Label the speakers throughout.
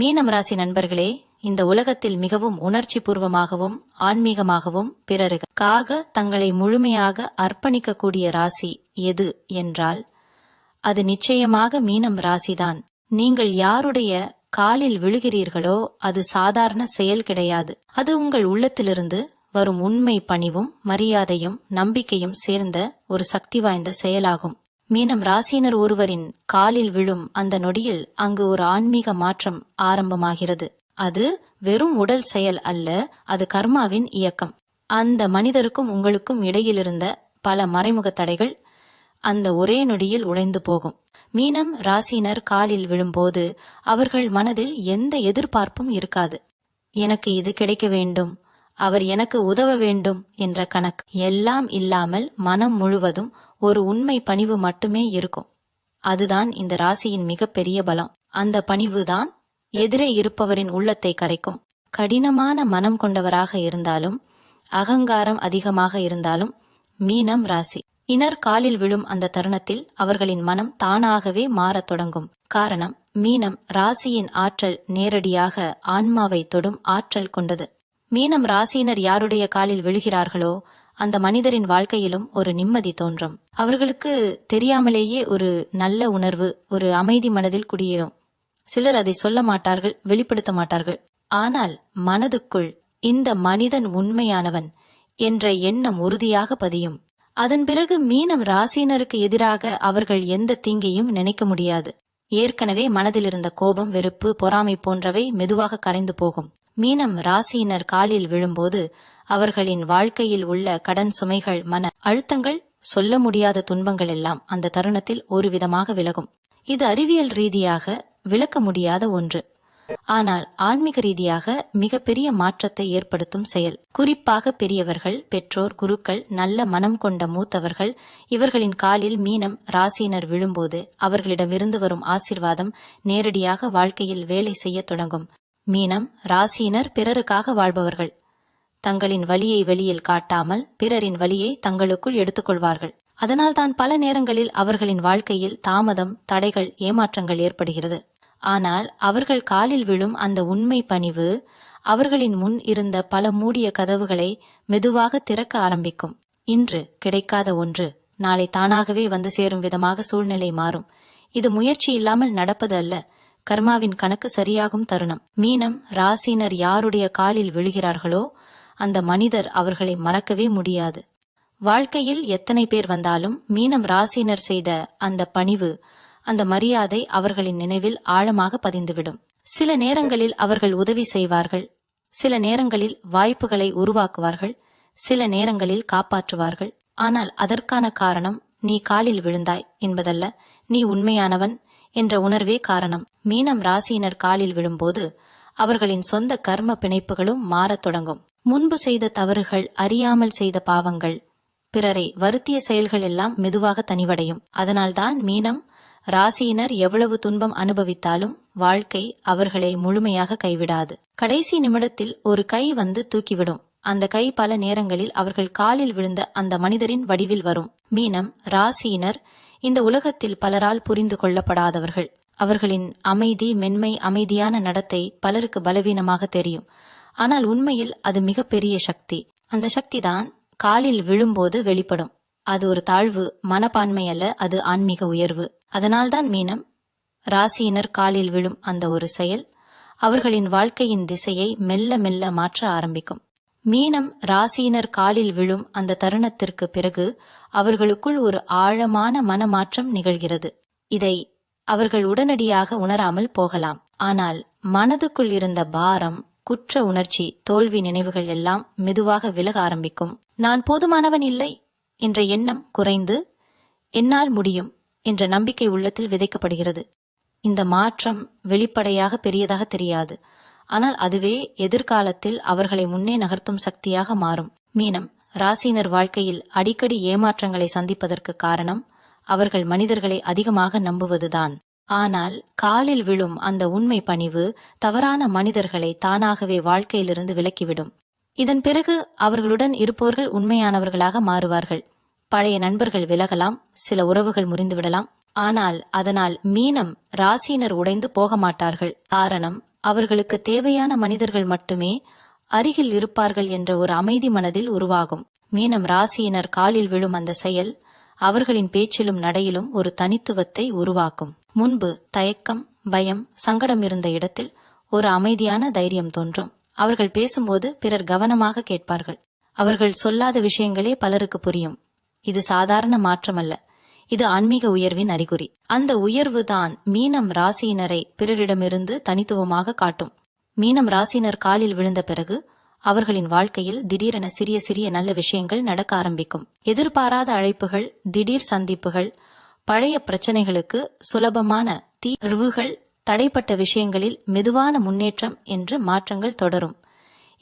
Speaker 1: மீனம் ராசி நண்பர்களே இந்த உலகத்தில் மிகவும் உணர்ச்சி பூர்வமாகவும் ஆன்மீகமாகவும் பிறருக்காக தங்களை முழுமையாக அர்ப்பணிக்கக்கூடிய ராசி எது என்றால் அது நிச்சயமாக மீனம் ராசிதான். நீங்கள் யாருடைய காலில் விழுகிறீர்களோ அது சாதாரண செயல் கிடையாது. அது உங்கள் உள்ளத்திலிருந்து வரும் உண்மை பணிவும் மரியாதையும் நம்பிக்கையும் சேர்ந்த ஒரு சக்தி வாய்ந்த செயலாகும். மீனம் ராசியினர் ஒருவரின் காலில் விழும் அந்த நொடியில் அங்கு ஒரு ஆன்மீக மாற்றம் ஆரம்பமாகிறது. அது வெறும் உடல் செயல் அல்ல அது கர்மாவின் இயக்கம். அந்த மனிதருக்கும் உங்களுக்கும் இடையிலிருந்த பல மறைமுக தடைகள் அந்த ஒரே நொடியில் உடைந்து போகும். மீனம் ராசியினர் காலில் விழும்போது அவர்கள் மனதில் எந்த எதிர்பார்ப்பும் இருக்காது. எனக்கு இது கிடைக்க வேண்டும் அவர் எனக்கு உதவ வேண்டும் என்ற கணக்கு. எல்லாம் இல்லாமல் மனம் முழுவதும் ஒரு உண்மை பணிவு மட்டுமே இருக்கும். அதுதான் இந்த ராசியின் மிகப்பெரிய பலம். அந்த பணிவுதான் எதிரே இருப்பவரின் உள்ளத்தை கரைக்கும். கடினமான மனம் கொண்டவராக இருந்தாலும் அகங்காரம் அதிகமாக இருந்தாலும் மீனம் ராசி. இனர் காலில் விழும் அந்த தருணத்தில் அவர்களின் மனம் தானாகவே மாறத் தொடங்கும். காரணம் மீனம் ராசியின் ஆற்றல் நேரடியாக ஆன்மாவை தொடும் ஆற்றல் கொண்டது. மீனம் ராசியினர் யாருடைய காலில் விழுகிறார்களோ அந்த மனிதரின் வாழ்க்கையிலும் ஒரு நிம்மதி தோன்றும். அவர்களுக்கு தெரியாமலேயே ஒரு நல்ல உணர்வு ஒரு அமைதி மனதில் குடியேறும். சிலர் அதை சொல்ல மாட்டார்கள் வெளிப்படுத்த மாட்டார்கள். ஆனால் மனதுக்குள் இந்த மனிதன் உண்மையானவன் என்ற எண்ணம் உறுதியாக பதியும். அதன் பிறகு மீனம் ராசியினருக்கு எதிராக அவர்கள் எந்த தீங்கையும் நினைக்க முடியாது. ஏற்கனவே மனதில் இருந்த கோபம் வெறுப்பு பொறாமை போன்றவை மெதுவாக கரைந்து போகும். மீனம் ராசியினர் காலில் விழும்போது அவர்களின் வாழ்க்கையில் உள்ள கடன் சுமைகள் மன அழுத்தங்கள் சொல்ல முடியாத துன்பங்கள் எல்லாம் அந்த தருணத்தில் ஒரு விதமாக விலகும். இது அறிவியல் ரீதியாக விளக்க முடியாத ஒன்று. ஆனால் ஆன்மீக ரீதியாக மிகப்பெரிய மாற்றத்தை ஏற்படுத்தும் செயல். குறிப்பாக பெரியவர்கள் பெற்றோர் குருக்கள் நல்ல மனம் கொண்ட மூத்தவர்கள் இவர்களின் காலில் மீனம் ராசியினர் விழும்போது அவர்களிடமிருந்து வரும் ஆசிர்வாதம் நேரடியாக வாழ்க்கையில் வேலை செய்யத் தொடங்கும். மீனம் ராசியினர் பிறருக்காக வாழ்பவர்கள். தங்களின் வலியை வெளியில் காட்டாமல் பிறரின் வலியை தங்களுக்குள் எடுத்துக்கொள்வார்கள். அதனால் தான் பல நேரங்களில் அவர்களின் வாழ்க்கையில் தாமதம் தடைகள் ஏமாற்றங்கள் ஏற்படுகிறது. ஆனால் அவர்கள் காலில் விழும் அந்த உண்மை பணிவு அவர்களின் முன் இருந்த பல மூடிய கதவுகளை மெதுவாக திறக்க ஆரம்பிக்கும். இன்று கிடைக்காத ஒன்று. நாளை தானாகவே வந்து சேரும் விதமாக சூழ்நிலை மாறும். இது முயற்சி இல்லாமல் நடப்பது அல்ல. கர்மாவின் கணக்கு சரியாகும் தருணம். மீனம் ராசினர் யாருடைய காலில் விழுகிறார்களோ அந்த மனிதர் அவர்களை மறக்கவே முடியாது. வாழ்க்கையில் எத்தனை பேர் வந்தாலும் மீனம் ராசினர் செய்த அந்த பணிவு அந்த மரியாதை அவர்களின் நினைவில் ஆழமாக பதிந்துவிடும். சில நேரங்களில் அவர்கள் உதவி செய்வார்கள் சில நேரங்களில் வாய்ப்புகளை உருவாக்குவார்கள் சில நேரங்களில் காப்பாற்றுவார்கள். ஆனால் அதற்கான காரணம் நீ காலில் விழுந்தாய் என்பதல்ல நீ உண்மையானவன் என்ற உணர்வே காரணம். மீனம் ராசியினர் காலில் விழும்போது அவர்களின் சொந்த கர்ம பிணைப்புகளும் மாறத் தொடங்கும். முன்பு செய்த தவறுகள் அறியாமல் செய்த பாவங்கள். பிறரை வருத்திய செயல்கள் எல்லாம் மெதுவாக தனிவடையும். அதனால்தான் மீனம் ராசியினர் எவ்வளவு துன்பம் அனுபவித்தாலும் வாழ்க்கை அவர்களை முழுமையாக கைவிடாது. கடைசி நிமிடத்தில் ஒரு கை வந்து தூக்கிவிடும். அந்த கை பல நேரங்களில் அவர்கள் காலில் விழுந்த அந்த மனிதரின் வடிவில் வரும். மீனம் ராசியினர் இந்த உலகத்தில் பலரால் புரிந்து கொள்ளப்படாதவர்கள். அவர்களின் அமைதி மென்மை அமைதியான நடத்தை பலருக்கு பலவீனமாக தெரியும். ஆனால் உண்மையில் அது மிகப்பெரிய சக்தி. அந்த சக்தி தான் காலில் விழும்போது வெளிப்படும். அது ஒரு தாழ்வு மனப்பான்மை அல்ல அது ஆன்மீக உயர்வு. அதனால்தான் மீனம் ராசியினர் காலில் விழும் அந்த ஒரு செயல் அவர்களின் வாழ்க்கையின் திசையை மெல்ல மெல்ல மாற்ற ஆரம்பிக்கும். மீனம் ராசியினர் காலில் விழும் அந்த தருணத்திற்கு பிறகு அவர்களுக்குள் ஒரு ஆழமான மனமாற்றம் நிகழ்கிறது. இதை அவர்கள் உடனடியாக உணராமல் போகலாம். ஆனால் மனதுக்குள் இருந்த பாரம் குற்ற உணர்ச்சி தோல்வி நினைவுகள் எல்லாம் மெதுவாக விலக ஆரம்பிக்கும். நான் போதுமானவன் இல்லை என்ற எண்ணம் குறைந்து என்னால் முடியும் என்ற நம்பிக்கை உள்ளத்தில் விதைக்கப்படுகிறது. இந்த மாற்றம் வெளிப்படையாக பெரியதாக தெரியாது. ஆனால் அதுவே எதிர்காலத்தில் அவர்களை முன்னே நகர்த்தும் சக்தியாக மாறும். மீனம் ராசினர் வாழ்க்கையில் அடிக்கடி ஏமாற்றங்களை சந்திப்பதற்கு காரணம் அவர்கள் மனிதர்களை அதிகமாக நம்புவதுதான். ஆனால் காலில் விழும் அந்த உண்மை பணிவு தவறான மனிதர்களை தானாகவே வாழ்க்கையிலிருந்து விலக்கிவிடும். இதன் பிறகு அவர்களுடன் இருப்பவர்கள் உண்மையானவர்களாக மாறுவார்கள். பழைய நண்பர்கள் விலகலாம் சில உறவுகள் முறிந்துவிடலாம். ஆனால் அதனால் மீனம் ராசியினர் உடைந்து போக மாட்டார்கள் காரணம் அவர்களுக்கு தேவையான மனிதர்கள் மட்டுமே அருகில் இருப்பார்கள் என்ற ஒரு அமைதி மனதில் உருவாகும். மீனம் ராசியினர் காலில் விழும் அந்த செயல் அவர்களின் பேச்சிலும் நடையிலும் ஒரு தனித்துவத்தை உருவாக்கும். முன்பு தயக்கம் பயம் சங்கடம் இருந்த இடத்தில் ஒரு அமைதியான தைரியம் தோன்றும். அவர்கள் பேசும்போது பிறர் கவனமாக கேட்பார்கள். அவர்கள் சொல்லாத விஷயங்களே பலருக்கு புரியும். இது சாதாரண மாற்றமல்ல. இது ஆன்மீக உயர்வின் அறிகுறி. அந்த உயர்வு தான் மீனம் ராசியினரை பிறரிடமிருந்து தனித்துவமாக காட்டும். மீனம் ராசியினர் காலில் விழுந்த பிறகு அவர்களின் வாழ்க்கையில் திடீரென சிறிய சிறிய நல்ல விஷயங்கள் நடக்க ஆரம்பிக்கும். எதிர்பாராத அழைப்புகள் திடீர் சந்திப்புகள் பழைய பிரச்சனைகளுக்கு சுலபமான தீர்வுகள் தடைப்பட்ட விஷயங்களில் மெதுவான முன்னேற்றம் என்று மாற்றங்கள் தொடரும்.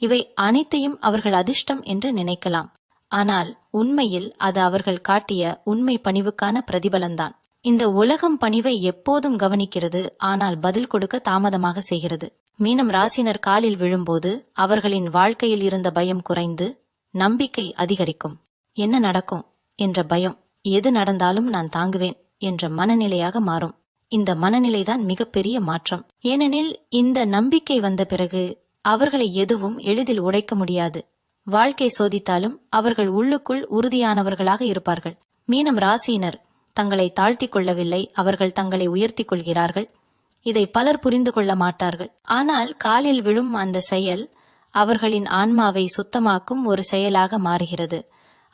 Speaker 1: இவை அனைத்தையும் அவர்கள் அதிர்ஷ்டம் என்று நினைக்கலாம். ஆனால் உண்மையில் அது அவர்கள் காட்டிய உண்மை பணிவுக்கான பிரதிபலன்தான் இந்த உலகம் பணிவை எப்போதும் கவனிக்கிறது ஆனால் பதில் கொடுக்க தாமதமாக செய்கிறது. மீனம் ராசினர் காலில் விழும்போது அவர்களின் வாழ்க்கையில் இருந்த பயம் குறைந்து நம்பிக்கை அதிகரிக்கும். என்ன நடக்கும்? என்ற பயம். எது நடந்தாலும் நான் தாங்குவேன் என்ற மனநிலையாக மாறும். இந்த மனநிலைதான் மிகப்பெரிய மாற்றம். ஏனெனில் இந்த நம்பிக்கை வந்த பிறகு அவர்களை எதுவும் எளிதில் உடைக்க முடியாது. வாழ்க்கை சோதித்தாலும் அவர்கள் உள்ளுக்குள் உறுதியானவர்களாக இருப்பார்கள். மீனம் ராசியினர் தங்களை தாழ்த்திக் கொள்ளவில்லை அவர்கள் தங்களை உயர்த்தி கொள்கிறார்கள். இதை பலர் புரிந்து கொள்ள மாட்டார்கள். ஆனால் காலில் விழும் அந்த செயல் அவர்களின் ஆன்மாவை சுத்தமாக்கும் ஒரு செயலாக மாறுகிறது.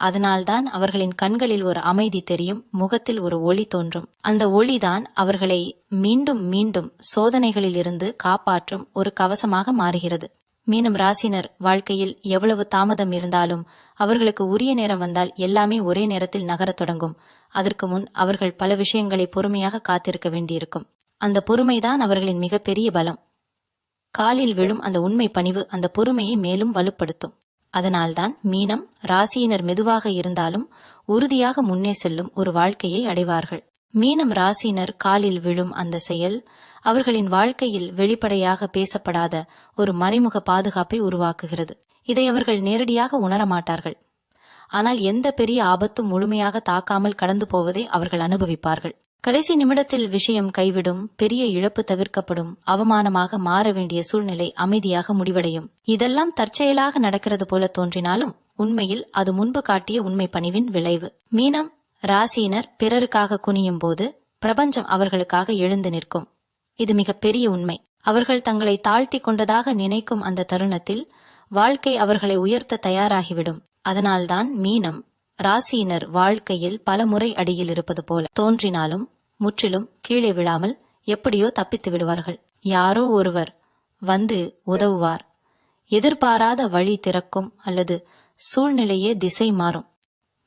Speaker 1: அதனால்தான் அவர்களின் கண்களில் ஒரு அமைதி தெரியும் முகத்தில் ஒரு ஒளி தோன்றும். அந்த ஒளிதான் அவர்களை மீண்டும் மீண்டும் சோதனைகளில் இருந்து காப்பாற்றும் ஒரு கவசமாக மாறுகிறது. மீனம் ராசினர் வாழ்க்கையில் எவ்வளவு தாமதம் இருந்தாலும் அவர்களுக்கு உரிய நேரம் வந்தால் எல்லாமே ஒரே நேரத்தில் நகரத் தொடங்கும். அதற்கு முன் அவர்கள் பல விஷயங்களை பொறுமையாக காத்திருக்க வேண்டியிருக்கும். அந்த பொறுமைதான் அவர்களின் மிகப்பெரிய பலம். காலில் விழும் அந்த உண்மை பணிவு அந்த பொறுமையை மேலும் வலுப்படுத்தும். அதனால்தான் மீனம் ராசியினர் மெதுவாக இருந்தாலும் உறுதியாக முன்னே செல்லும் ஒரு வாழ்க்கையை அடைவார்கள். மீனம் ராசியினர் காலில் விழும் அந்த செயல் அவர்களின் வாழ்க்கையில் வெளிப்படையாக பேசப்படாத ஒரு மறைமுக பாதுகாப்பை உருவாக்குகிறது. இதை அவர்கள் நேரடியாக உணரமாட்டார்கள் ஆனால் எந்த பெரிய ஆபத்தும் முழுமையாக தாக்காமல் கடந்து போவதை அவர்கள் அனுபவிப்பார்கள். கடைசி நிமிடத்தில் விஷயம் கைவிடும் பெரிய இழப்பு தவிர்க்கப்படும் அவமானமாக மாற வேண்டிய சூழ்நிலை அமைதியாக முடிவடையும். இதெல்லாம் தற்செயலாக நடக்கிறது போல தோன்றினாலும் உண்மையில் அது முன்பு காட்டிய உண்மை பணிவின் விளைவு. மீனம் ராசியினர் பிறருக்காக குனியும் போது பிரபஞ்சம் அவர்களுக்காக எழுந்து நிற்கும். இது மிகப்பெரிய உண்மை. அவர்கள் தங்களை தாழ்த்தி கொண்டதாக நினைக்கும் அந்த தருணத்தில் வாழ்க்கை அவர்களை உயர்த்த தயாராகிவிடும். அதனால்தான் மீனம் ராசியினர் வாழ்க்கையில் பல முறை அடியில் இருப்பது போல தோன்றினாலும் முற்றிலும் கீழே விழாமல் எப்படியோ தப்பித்து விடுவார்கள். யாரோ ஒருவர் வந்து உதவுவார். எதிர்பாராத வழி திறக்கும் அல்லது சூழ்நிலையே திசை மாறும்.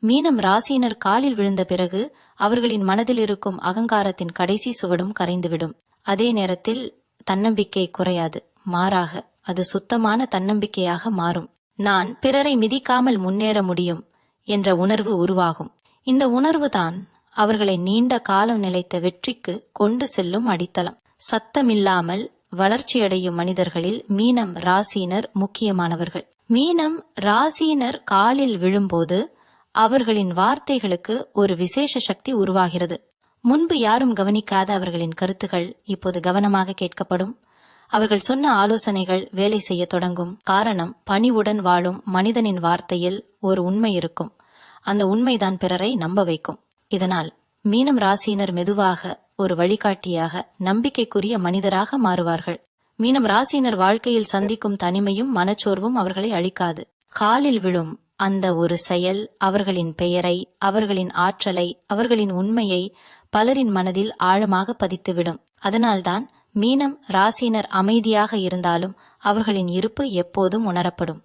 Speaker 1: மீனம் ராசியினர் காலில் விழுந்த பிறகு அவர்களின் மனதில் இருக்கும் அகங்காரத்தின் கடைசி சுவடும் கரைந்துவிடும். அதே நேரத்தில் தன்னம்பிக்கை குறையாது. மாறாக அது சுத்தமான தன்னம்பிக்கையாக மாறும். நான் பிறரை மிதிக்காமல் முன்னேற முடியும். என்ற உணர்வு உருவாகும். இந்த உணர்வுதான் அவர்களை நீண்ட காலம் நிலைத்த வெற்றிக்கு கொண்டு செல்லும் அடித்தளம். சத்தமில்லாமல் வளர்ச்சியடையும் மனிதர்களில் மீனம் ராசியினர் முக்கியமானவர்கள். மீனம் ராசியினர் காலில் விழும்போது அவர்களின் வார்த்தைகளுக்கு ஒரு விசேஷ சக்தி உருவாகிறது. முன்பு யாரும் கவனிக்காத அவர்களின் கருத்துகள் இப்போது கவனமாக கேட்கப்படும். அவர்கள் சொன்ன ஆலோசனைகள் வேலை செய்ய தொடங்கும். காரணம் பணிவுடன் வாழும் மனிதனின் வார்த்தையில் ஒரு உண்மை இருக்கும். அந்த உண்மைதான் பிறரை நம்ப வைக்கும். இதனால் மீனம் ராசியினர் மெதுவாக ஒரு வழிகாட்டியாக நம்பிக்கைக்குரிய மனிதராக மாறுவார்கள். மீனம் ராசியினர் வாழ்க்கையில் சந்திக்கும் தனிமையும் மனச்சோர்வும் அவர்களை அழிக்காது. காலில் விழும் அந்த ஒரு செயல் அவர்களின் பெயரை அவர்களின் ஆற்றலை அவர்களின் உண்மையை பலரின் மனதில் ஆழமாக பதித்துவிடும். அதனால்தான் மீனம் ராசியினர் அமைதியாக இருந்தாலும் அவர்களின் இருப்பு எப்போதும் உணரப்படும்.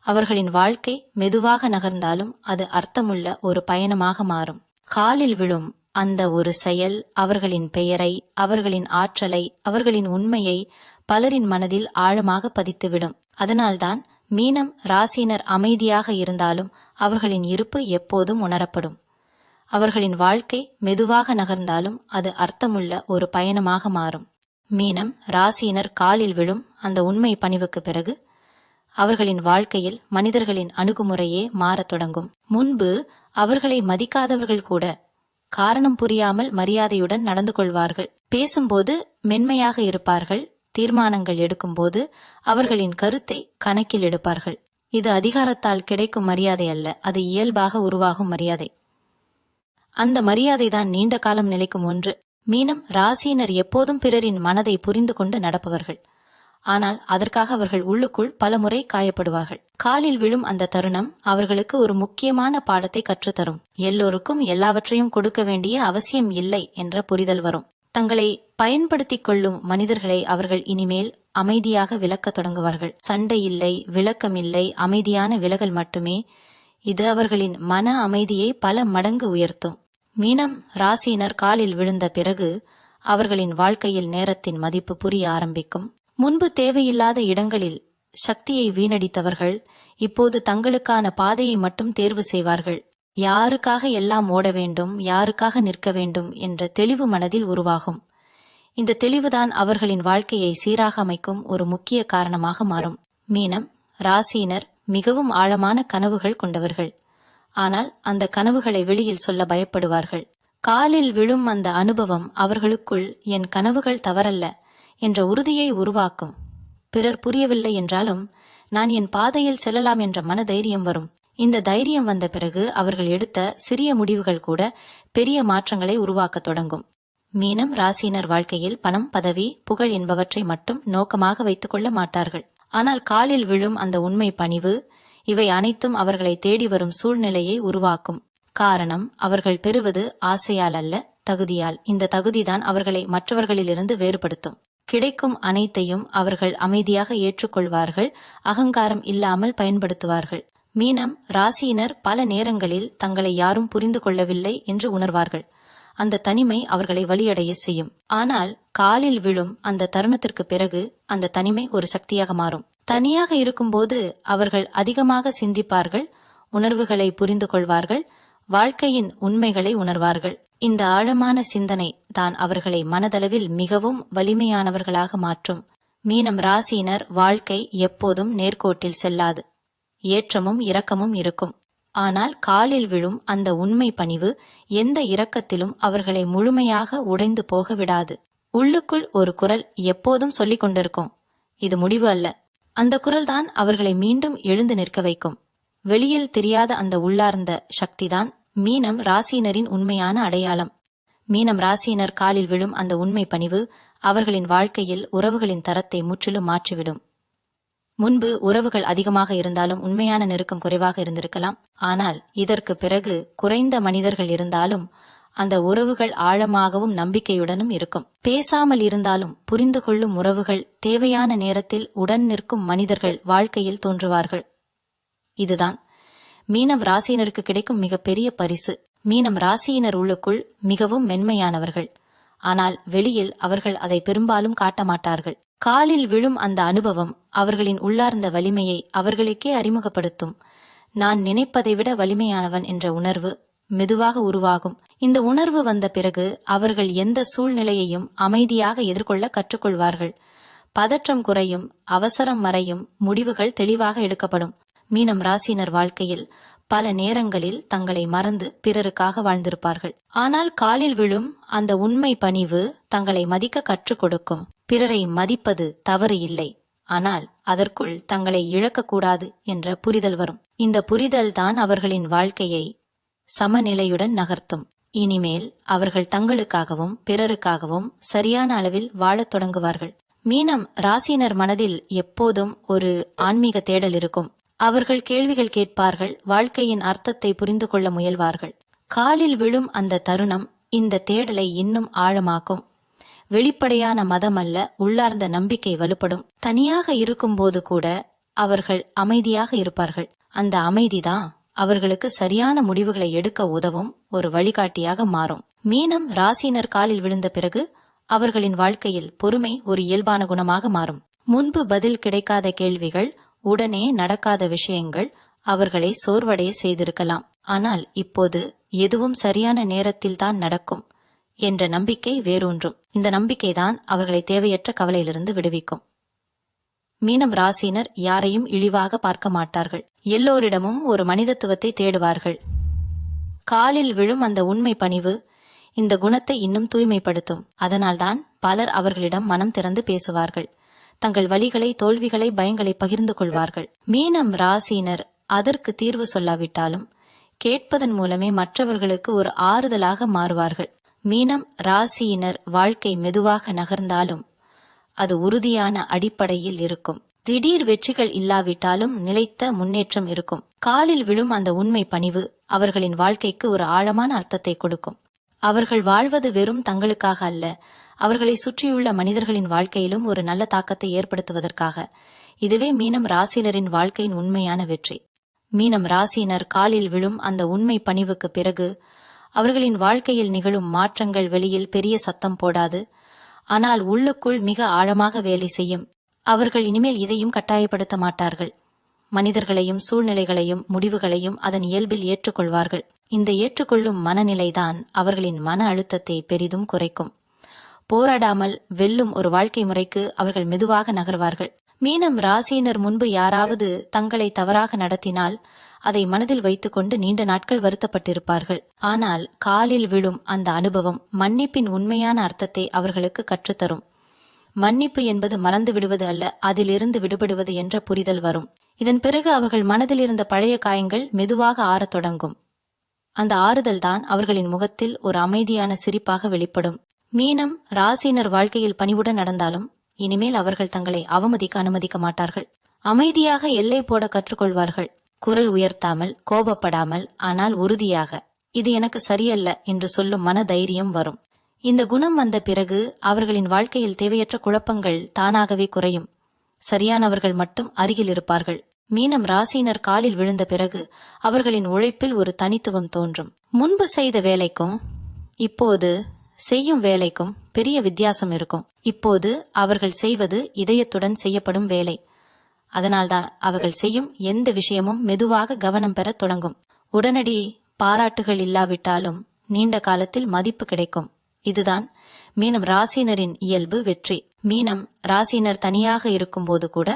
Speaker 1: அவர்களின் வாழ்க்கை மெதுவாக நகர்ந்தாலும் அது அர்த்தமுள்ள ஒரு பயணமாக மாறும். காலில் விழும் அந்த ஒரு செயல் அவர்களின் பெயரை அவர்களின் ஆற்றலை அவர்களின் உண்மையை பலரின் மனதில் ஆழமாக பதித்துவிடும். அதனால்தான் மீனம் ராசியினர் அமைதியாக இருந்தாலும் அவர்களின் இருப்பு எப்போதும் உணரப்படும். அவர்களின் வாழ்க்கை மெதுவாக நகர்ந்தாலும் அது அர்த்தமுள்ள ஒரு பயணமாக மாறும். மீனம் ராசியினர் காலில் விழும் அந்த உண்மை பணிவுக்கு பிறகு அவர்களின் வாழ்க்கையில் மனிதர்களின் அணுகுமுறையே மாறத் தொடங்கும். முன்பு அவர்களை மதிக்காதவர்கள் கூட காரணம் புரியாமல் மரியாதையுடன் நடந்து கொள்வார்கள். பேசும்போது மென்மையாக இருப்பார்கள். தீர்மானங்கள் எடுக்கும்போது அவர்களின் கருத்தை கணக்கில் எடுப்பார்கள். இது அதிகாரத்தால் கிடைக்கும் மரியாதை அல்ல. அது இயல்பாக உருவாகும் மரியாதை. அந்த மரியாதை தான் நீண்ட காலம் நிலைக்கும் ஒன்று. மீனம் ராசியினர் எப்போதும் பிறரின் மனதை புரிந்து கொண்டு நடப்பவர்கள். ஆனால் அதற்காக அவர்கள் உள்ளுக்குள் பலமுறை காயப்படுவார்கள். காலில் விழும் அந்த தருணம் அவர்களுக்கு ஒரு முக்கியமான பாடத்தை கற்றுத்தரும். எல்லோருக்கும் எல்லாவற்றையும் கொடுக்க வேண்டிய அவசியம் இல்லை என்ற புரிதல் வரும். தங்களை பயன்படுத்திக் கொள்ளும் மனிதர்களை அவர்கள் இனிமேல் அமைதியாக விளக்க தொடங்குவார்கள். சண்டை இல்லை விளக்கம் இல்லை அமைதியான விலகல் மட்டுமே இது அவர்களின் மன அமைதியை பல மடங்கு உயர்த்தும். மீனம் ராசியினர் காலில் விழுந்த பிறகு அவர்களின் வாழ்க்கையில் நேரத்தின் மதிப்பு புரிய ஆரம்பிக்கும். முன்பு தேவையில்லாத இடங்களில் சக்தியை வீணடித்தவர்கள் இப்போது தங்களுக்கான பாதையை மட்டும் தேர்வு செய்வார்கள். யாருக்காக எல்லாம் ஓட வேண்டும் யாருக்காக நிற்க வேண்டும் என்ற தெளிவு மனதில் உருவாகும். இந்த தெளிவுதான் அவர்களின் வாழ்க்கையை சீராக அமைக்கும் ஒரு முக்கிய காரணமாக மாறும். மீனம் ராசியினர் மிகவும் ஆழமான கனவுகள் கொண்டவர்கள். ஆனால் அந்த கனவுகளை வெளியில் சொல்ல பயப்படுவார்கள். காலில் விழும் அந்த அனுபவம் அவர்களுக்குள் என் கனவுகள் தவறல்ல. என்ற உறுதியை உருவாக்கும். பிறர் புரியவில்லை என்றாலும் நான் என் பாதையில் செல்லலாம் என்ற மன தைரியம் வரும். இந்த தைரியம் வந்த பிறகு அவர்கள் எடுத்த சிறிய முடிவுகள் கூட பெரிய மாற்றங்களை உருவாக்கத் தொடங்கும். மீனம் ராசியினர் வாழ்க்கையில் பணம் பதவி புகழ் என்பவற்றை மட்டும் நோக்கமாக வைத்துக் கொள்ள மாட்டார்கள். ஆனால் காலில் விழும் அந்த உண்மை பணிவு இவை அனைத்தும் அவர்களை தேடி வரும் சூழ்நிலையை உருவாக்கும். காரணம் அவர்கள் பெறுவது ஆசையால் அல்ல தகுதியால். இந்த தகுதிதான் அவர்களை மற்றவர்களிலிருந்து வேறுபடுத்தும். கிடைக்கும் அனைத்தையும் அவர்கள் அமைதியாக ஏற்றுக்கொள்வார்கள் அகங்காரம் இல்லாமல் பயன்படுத்துவார்கள். மீனம் ராசியினர் பல நேரங்களில் தங்களை யாரும் புரிந்து கொள்ளவில்லை என்று உணர்வார்கள். அந்த தனிமை அவர்களை வழியடைய செய்யும். ஆனால் காலில் விழும் அந்த தருணத்திற்கு பிறகு அந்த தனிமை ஒரு சக்தியாக மாறும். தனியாக இருக்கும்போது அவர்கள் அதிகமாக சிந்திப்பார்கள் உணர்வுகளை புரிந்து கொள்வார்கள் வாழ்க்கையின் உண்மைகளை உணர்வார்கள். இந்த ஆழமான சிந்தனை தான் அவர்களை மனதளவில் மிகவும் வலிமையானவர்களாக மாற்றும். மீனம் ராசியினர் வாழ்க்கை எப்போதும் நேர்கோட்டில் செல்லாது. ஏற்றமும் இரக்கமும் இருக்கும். ஆனால் காலில் விழும் அந்த உண்மை பணிவு எந்த இரக்கத்திலும் அவர்களை முழுமையாக உடைந்து போக விடாது உள்ளுக்குள் ஒரு குரல் எப்போதும் சொல்லிக் கொண்டிருக்கும் இது முடிவு அல்ல. அந்த குரல்தான் அவர்களை மீண்டும் எழுந்து நிற்க வைக்கும். வெளியில் தெரியாத அந்த உள்ளார்ந்த சக்திதான் மீனம் ராசியினரின் உண்மையான அடையாளம். மீனம் ராசியினர் காலில் விழும் அந்த உண்மை பணிவு அவர்களின் வாழ்க்கையில் உறவுகளின் தரத்தை முற்றிலும் மாற்றிவிடும். முன்பு உறவுகள் அதிகமாக இருந்தாலும் உண்மையான நெருக்கம் குறைவாக இருந்திருக்கலாம். ஆனால் இதற்கு பிறகு குறைந்த மனிதர்கள் இருந்தாலும் அந்த உறவுகள் ஆழமாகவும் நம்பிக்கையுடனும் இருக்கும். பேசாமல் இருந்தாலும் புரிந்து கொள்ளும் உறவுகள் தேவையான நேரத்தில் உடன் நிற்கும் மனிதர்கள் வாழ்க்கையில் தோன்றுவார்கள். இதுதான் மீனம் ராசியினருக்கு கிடைக்கும் மிகப்பெரிய பரிசு. மீனம் ராசியினர் உள்ளுக்குள் மிகவும் மென்மையானவர்கள். ஆனால் வெளியில் அவர்கள் அதை பெரும்பாலும் காட்ட மாட்டார்கள். காலில் விழும் அந்த அனுபவம் அவர்களின் உள்ளார்ந்த வலிமையை அவர்களுக்கே அறிமுகப்படுத்தும். நான் நினைப்பதை விட வலிமையானவன் என்ற உணர்வு மெதுவாக உருவாகும். இந்த உணர்வு வந்த பிறகு அவர்கள் எந்த சூழ்நிலையையும் அமைதியாக எதிர்கொள்ள கற்றுக்கொள்வார்கள். பதற்றம் குறையும் அவசரம் மறையும் முடிவுகள் தெளிவாக எடுக்கப்படும். மீனம் ராசியினர் வாழ்க்கையில் பல நேரங்களில் தங்களை மறந்து பிறருக்காக வாழ்ந்திருப்பார்கள். ஆனால் காலில் விழும் அந்த உண்மை பணிவு தங்களை மதிக்க கற்றுக் கொடுக்கும். பிறரை மதிப்பது தவறு இல்லை. ஆனால் அதற்குள் தங்களை இழக்கக்கூடாது என்ற புரிதல் வரும். இந்த புரிதல் தான் அவர்களின் வாழ்க்கையை சமநிலையுடன் நகர்த்தும். இனிமேல் அவர்கள் தங்களுக்காகவும் பிறருக்காகவும் சரியான அளவில் வாழத் தொடங்குவார்கள். மீனம் ராசியினர் மனதில் எப்போதும் ஒரு ஆன்மீக தேடல் இருக்கும். அவர்கள் கேள்விகள் கேட்பார்கள் வாழ்க்கையின் அர்த்தத்தை புரிந்து கொள்ள முயல்வார்கள். காலில் விழும் அந்த தருணம் இந்த தேடலை இன்னும் ஆழமாக்கும். வெளிப்படையான மதம் அல்ல உள்ளார்ந்த நம்பிக்கை வலுப்படும். தனியாக இருக்கும்போது கூட அவர்கள் அமைதியாக இருப்பார்கள். அந்த அமைதிதான் அவர்களுக்கு சரியான முடிவுகளை எடுக்க உதவும் ஒரு வழிகாட்டியாக மாறும். மீனம் ராசியினர் காலில் விழுந்த பிறகு அவர்களின் வாழ்க்கையில் பொறுமை ஒரு இயல்பான குணமாக மாறும். முன்பு பதில் கிடைக்காத கேள்விகள் உடனே நடக்காத விஷயங்கள் அவர்களை சோர்வடைய செய்திருக்கலாம். ஆனால் இப்போது எதுவும் சரியான நேரத்தில் தான் நடக்கும் என்ற நம்பிக்கை வேறொன்றும். இந்த நம்பிக்கைதான் அவர்களை தேவையற்ற கவலையிலிருந்து விடுவிக்கும். மீனம் ராசினர் யாரையும் இழிவாக பார்க்க மாட்டார்கள். எல்லோரிடமும் ஒரு மனிதத்துவத்தை தேடுவார்கள். காலில் விழும் அந்த உண்மை பணிவு இந்த குணத்தை இன்னும் தூய்மைப்படுத்தும். அதனால்தான் பலர் அவர்களிடம் மனம் திறந்து பேசுவார்கள். தங்கள் வழிகளை தோல்விகளை பயங்களை பகிர்ந்து கொள்வார்கள். மீனம் ராசியினர் அதற்கு தீர்வு சொல்லாவிட்டாலும் கேட்பதன் மூலமே மற்றவர்களுக்கு ஒரு ஆறுதலாக மாறுவார்கள். மீனம் ராசியினர் வாழ்க்கை மெதுவாக நகர்ந்தாலும் அது உறுதியான அடிப்படையில் இருக்கும். திடீர் வெற்றிகள் இல்லாவிட்டாலும் நிலைத்த முன்னேற்றம் இருக்கும். காலில் விழும் அந்த உண்மை பணிவு அவர்களின் வாழ்க்கைக்கு ஒரு ஆழமான அர்த்தத்தை கொடுக்கும். அவர்கள் வாழ்வது வெறும் தங்களுக்காக அல்ல அவர்களை சுற்றியுள்ள மனிதர்களின் வாழ்க்கையிலும் ஒரு நல்ல தாக்கத்தை ஏற்படுத்துவதற்காக. இதுவே மீனம் ராசியினரின் வாழ்க்கையின் உண்மையான வெற்றி. மீனம் ராசியினர் காலில் விழும் அந்த உண்மை பணிவுக்கு பிறகு அவர்களின் வாழ்க்கையில் நிகழும் மாற்றங்கள் வெளியில் பெரிய சத்தம் போடாது ஆனால் உள்ளுக்குள் மிக ஆழமாக வேலை செய்யும். அவர்கள் இனிமேல் இதையும் கட்டாயப்படுத்த மாட்டார்கள். மனிதர்களையும் சூழ்நிலைகளையும் முடிவுகளையும் அதன் இயல்பில் ஏற்றுக்கொள்வார்கள். இந்த ஏற்றுக்கொள்ளும் மனநிலைதான் அவர்களின் மன அழுத்தத்தை பெரிதும் குறைக்கும். போராடாமல் வெல்லும் ஒரு வாழ்க்கை முறைக்கு அவர்கள் மெதுவாக நகர்வார்கள். மீனம் ராசியினர் முன்பு யாராவது தங்களை தவறாக நடத்தினால் அதை மனதில் வைத்துக்கொண்டு நீண்ட நாட்கள் வருத்தப்பட்டிருப்பார்கள். ஆனால் காலில் விழும் அந்த அனுபவம் மன்னிப்பின் உண்மையான அர்த்தத்தை அவர்களுக்கு கற்றுத்தரும். மன்னிப்பு என்பது மறந்து விடுவது அல்ல அதிலிருந்து விடுபடுவது என்ற புரிதல் வரும். இதன் பிறகு அவர்கள் மனதில் இருந்த பழைய காயங்கள் மெதுவாக ஆறத் தொடங்கும். அந்த ஆறுதல் தான் அவர்களின் முகத்தில் ஒரு அமைதியான சிரிப்பாக வெளிப்படும். மீனம் ராசியினர் வாழ்க்கையில் பணிவுடன் நடந்தாலும் இனிமேல் அவர்கள் தங்களை அவமதிக்க அனுமதிக்க மாட்டார்கள். அமைதியாக எல்லை போட கற்றுக்கொள்வார்கள். குரல் உயர்த்தாமல் கோபப்படாமல் ஆனால் உறுதியாக. இது எனக்கு சரியல்ல என்று சொல்லும் மன தைரியம் வரும். இந்த குணம் வந்த பிறகு அவர்களின் வாழ்க்கையில் தேவையற்ற குழப்பங்கள் தானாகவே குறையும். சரியானவர்கள் மட்டும் அருகில் இருப்பார்கள். மீனம் ராசியினர் காலில் விழுந்த பிறகு அவர்களின் உழைப்பில் ஒரு தனித்துவம் தோன்றும். முன்பு செய்த வேலைக்கும் இப்போது செய்யும் வேலைக்கும் பெரிய வித்தியாசம் இருக்கும். இப்போது அவர்கள் செய்வது இதயத்துடன் செய்யப்படும் வேலை. அதனால்தான் அவர்கள் செய்யும் எந்த விஷயமும் மெதுவாக கவனம் பெற தொடங்கும். உடனடி பாராட்டுகள் இல்லாவிட்டாலும் நீண்ட காலத்தில் மதிப்பு கிடைக்கும். இதுதான் மீனம் ராசினரின் இயல்பு வெற்றி. மீனம் ராசினர் தனியாக இருக்கும்போது கூட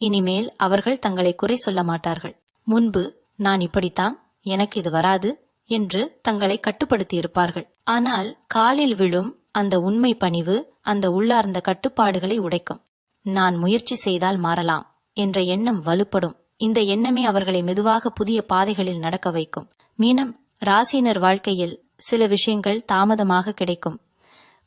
Speaker 1: இனிமேல் அவர்கள் தங்களை குறை சொல்ல மாட்டார்கள். முன்பு நான் இப்படித்தான் எனக்கு இது வராது என்று தங்களை கட்டுப்படுத்தி இருப்பார்கள் ஆனால் காலில் விழும் அந்த உண்மை பணிவு அந்த உள்ளார்ந்த கட்டுப்பாடுகளை உடைக்கும். நான் முயற்சி செய்தால் மாறலாம் என்ற எண்ணம் வலுப்படும். இந்த எண்ணமே அவர்களை மெதுவாக புதிய பாதைகளில் நடக்க வைக்கும். மீனம் ராசினர் வாழ்க்கையில் சில விஷயங்கள் தாமதமாக கிடைக்கும்.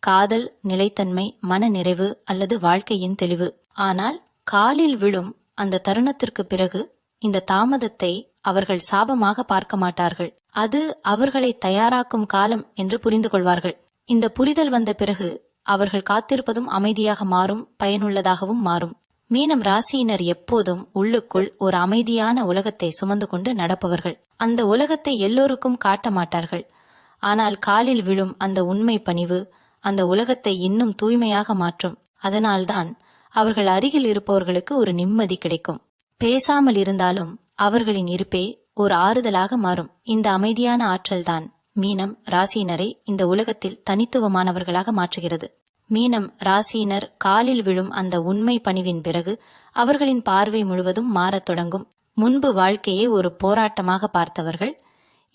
Speaker 1: காதல் நிலைத்தன்மை மன நிறைவு அல்லது வாழ்க்கையின் தெளிவு. ஆனால் காலில் விழும் அந்த தருணத்திற்கு பிறகு இந்த தாமதத்தை அவர்கள் சாபமாக பார்க்க மாட்டார்கள். அது அவர்களை தயாராக்கும் காலம் என்று புரிந்து கொள்வார்கள். இந்த புரிதல் வந்த பிறகு அவர்கள் காத்திருப்பதும் அமைதியாக மாறும் பயனுள்ளதாகவும் மாறும். மீனம் ராசியினர் எப்போதும் உள்ளுக்குள் ஒரு அமைதியான உலகத்தை சுமந்து கொண்டு நடப்பவர்கள். அந்த உலகத்தை எல்லோருக்கும் காட்ட மாட்டார்கள். ஆனால் காலில் விழும் அந்த உண்மை பணிவு அந்த உலகத்தை இன்னும் தூய்மையாக மாற்றும். அதனால்தான் அவர்கள் அருகில் இருப்பவர்களுக்கு ஒரு நிம்மதி கிடைக்கும். பேசாமல் இருந்தாலும் அவர்களின் இருப்பே ஒரு ஆறுதலாக மாறும். இந்த அமைதியான ஆற்றல்தான். மீனம் ராசியினரை இந்த உலகத்தில் தனித்துவமானவர்களாக மாற்றுகிறது. மீனம் ராசியினர் காலில் விழும் அந்த உண்மை பணிவின் பிறகு அவர்களின் பார்வை முழுவதும் மாறத் தொடங்கும். முன்பு வாழ்க்கையை ஒரு போராட்டமாக பார்த்தவர்கள்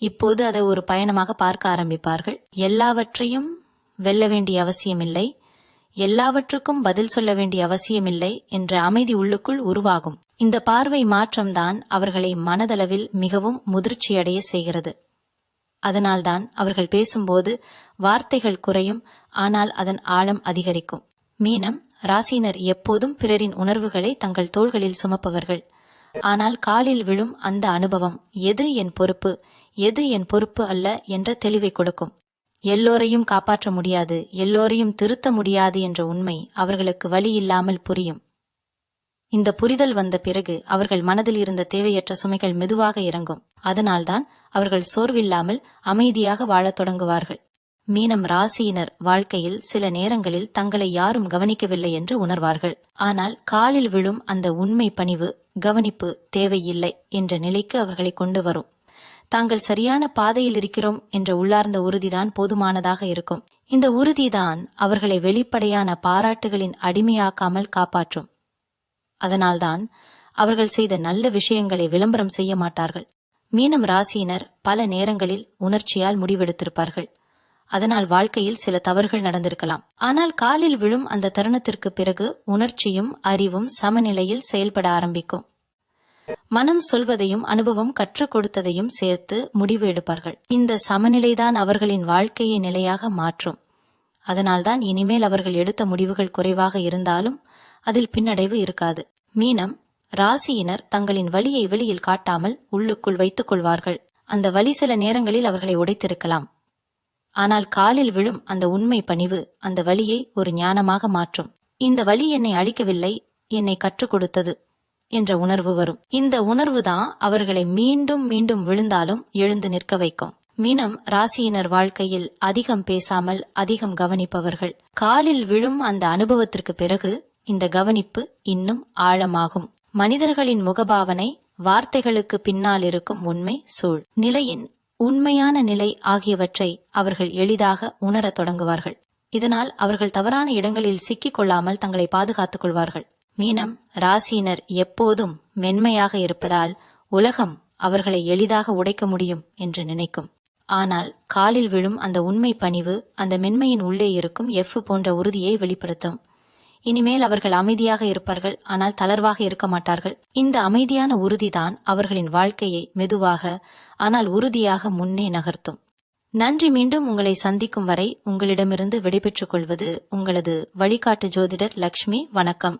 Speaker 1: இப்போது அதை ஒரு பயணமாக பார்க்க ஆரம்பிப்பார்கள். எல்லாவற்றையும் வெல்ல வேண்டிய அவசியமில்லை. எல்லாவற்றுக்கும் பதில் சொல்ல வேண்டிய அவசியமில்லை என்ற அமைதி உள்ளுக்குள் உருவாகும். இந்த பார்வை மாற்றம்தான் அவர்களை மனதளவில் மிகவும் முதிர்ச்சியடைய செய்கிறது. அதனால்தான் அவர்கள் பேசும்போது வார்த்தைகள் குறையும் ஆனால் அதன் ஆழம் அதிகரிக்கும். மீனம் ராசினர் எப்போதும் பிறரின் உணர்வுகளை தங்கள் தோள்களில் சுமப்பவர்கள். ஆனால் காலில் விழும் அந்த அனுபவம் எது என் பொறுப்பு எது என் பொறுப்பு அல்ல என்ற தெளிவை கொடுக்கும். எல்லோரையும் காப்பாற்ற முடியாது எல்லோரையும் திருத்த முடியாது என்ற உண்மை அவர்களுக்கு வழி இல்லாமல் புரியும். இந்த புரிதல் வந்த பிறகு அவர்கள் மனதில் இருந்த தேவையற்ற சுமைகள் மெதுவாக இறங்கும். அதனால்தான் அவர்கள் சோர்வில்லாமல் அமைதியாக வாழத் தொடங்குவார்கள். மீனம் ராசியினர் வாழ்க்கையில் சில நேரங்களில் தங்களை யாரும் கவனிக்கவில்லை என்று உணர்வார்கள். ஆனால் காலில் விழும் அந்த உண்மை பணிவு கவனிப்பு தேவையில்லை என்ற நிலைக்கு அவர்களை கொண்டு வரும். தாங்கள் சரியான பாதையில் இருக்கிறோம் என்ற உள்ளார்ந்த உறுதிதான் போதுமானதாக இருக்கும். இந்த உறுதிதான் அவர்களை வெளிப்படையான பாராட்டுகளின் அடிமையாக்காமல் காப்பாற்றும். அதனால்தான் அவர்கள் செய்த நல்ல விஷயங்களை விளம்பரம் செய்ய மாட்டார்கள். மீனம் ராசியினர் பல நேரங்களில் உணர்ச்சியால் முடிவெடுத்திருப்பார்கள். அதனால் வாழ்க்கையில் சில தவறுகள் நடந்திருக்கலாம். ஆனால் காலில் விழும் அந்த தருணத்திற்கு பிறகு உணர்ச்சியும் அறிவும் சமநிலையில் செயல்பட ஆரம்பிக்கும். மனம் சொல்வதையும் அனுபவம் கற்றுக் கொடுத்ததையும் சேர்த்து முடிவு எடுப்பார்கள். இந்த சமநிலைதான் அவர்களின் வாழ்க்கையை நிலையாக மாற்றும். அதனால்தான் இனிமேல் அவர்கள் எடுத்த முடிவுகள் குறைவாக இருந்தாலும் அதில் பின்னடைவு இருக்காது. மீனம் ராசியினர் தங்களின் வலியை வெளியில் காட்டாமல் உள்ளுக்குள் வைத்துக் கொள்வார்கள். அந்த வலி சில நேரங்களில் அவர்களை உடைத்திருக்கலாம். ஆனால் காலில் விழும் அந்த உண்மை பணிவு அந்த வலியை ஒரு ஞானமாக மாற்றும். இந்த வலி என்னை அழிக்கவில்லை என்னை கற்றுக் கொடுத்தது என்ற உணர்வு வரும். இந்த உணர்வுதான் அவர்களை மீண்டும் மீண்டும் விழுந்தாலும் எழுந்து நிற்க வைக்கும். மீனம் ராசியினர் வாழ்க்கையில் அதிகம் பேசாமல் அதிகம் கவனிப்பவர்கள். காலில் விழும் அந்த அனுபவத்திற்கு பிறகு இந்த கவனிப்பு இன்னும் ஆழமாகும். மனிதர்களின் முகபாவனை வார்த்தைகளுக்கு பின்னால் இருக்கும் உண்மை சூழ். நிலையின் உண்மையான நிலை ஆகியவற்றை அவர்கள் எளிதாக உணரத் தொடங்குவார்கள். இதனால் அவர்கள் தவறான இடங்களில் சிக்கிக் கொள்ளாமல் தங்களை பாதுகாத்துக் கொள்வார்கள். மீனம் ராசியினர் எப்போதும் மென்மையாக இருப்பதால் உலகம் அவர்களை எளிதாக உடைக்க முடியும் என்று நினைக்கும். ஆனால் காலில் விழும் அந்த உண்மை பணிவு அந்த மென்மையின் உள்ளே இருக்கும் எஃப் போன்ற உறுதியை வெளிப்படுத்தும். இனிமேல் அவர்கள் அமைதியாக இருப்பார்கள் ஆனால் தளர்வாக இருக்க மாட்டார்கள். இந்த அமைதியான உறுதிதான் அவர்களின் வாழ்க்கையை மெதுவாக ஆனால் உறுதியாக முன்னே நகர்த்தும். நன்றி மீண்டும் உங்களை சந்திக்கும் வரை உங்களிடமிருந்து விடைபெற்றுக் கொள்வது உங்களது வழிகாட்டு ஜோதிடர் லக்ஷ்மி. வணக்கம்.